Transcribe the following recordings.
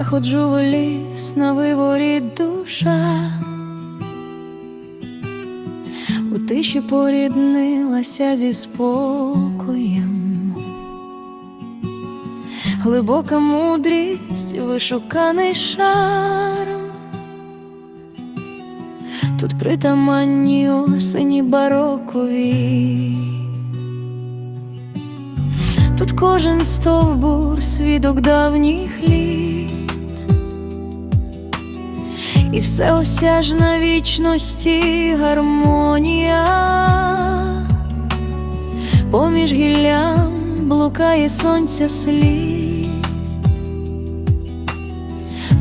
Ходжу в ліс на виворі душа, у тиші поріднилася зі спокоєм, глибока мудрість, вишуканий шарм, тут притаманні осені барокові. Тут кожен стовбур свідок давніх літ, і все осяжна вічності гармонія, поміж гіллям блукає сонця слід,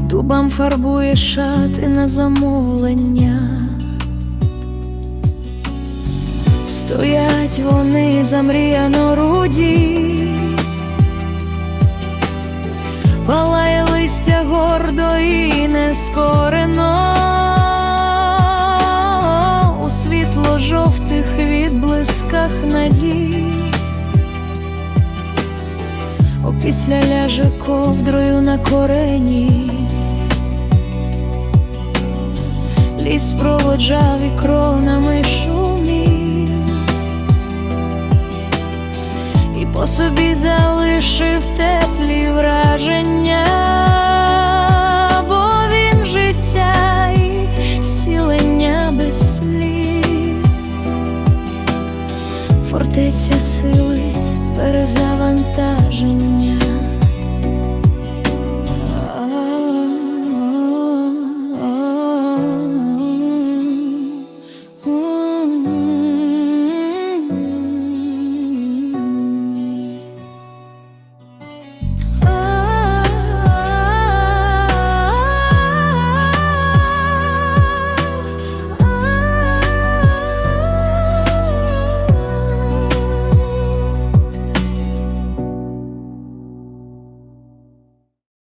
дубам фарбує шати на замовлення. Стоять вони замріяно руді, опісля ляже ковдрою на корені. Ліс проводжав і кронами шумів, і по собі залишив теплі враження, бо він життя і зцілення без слів, фортеця сили перезавантаження.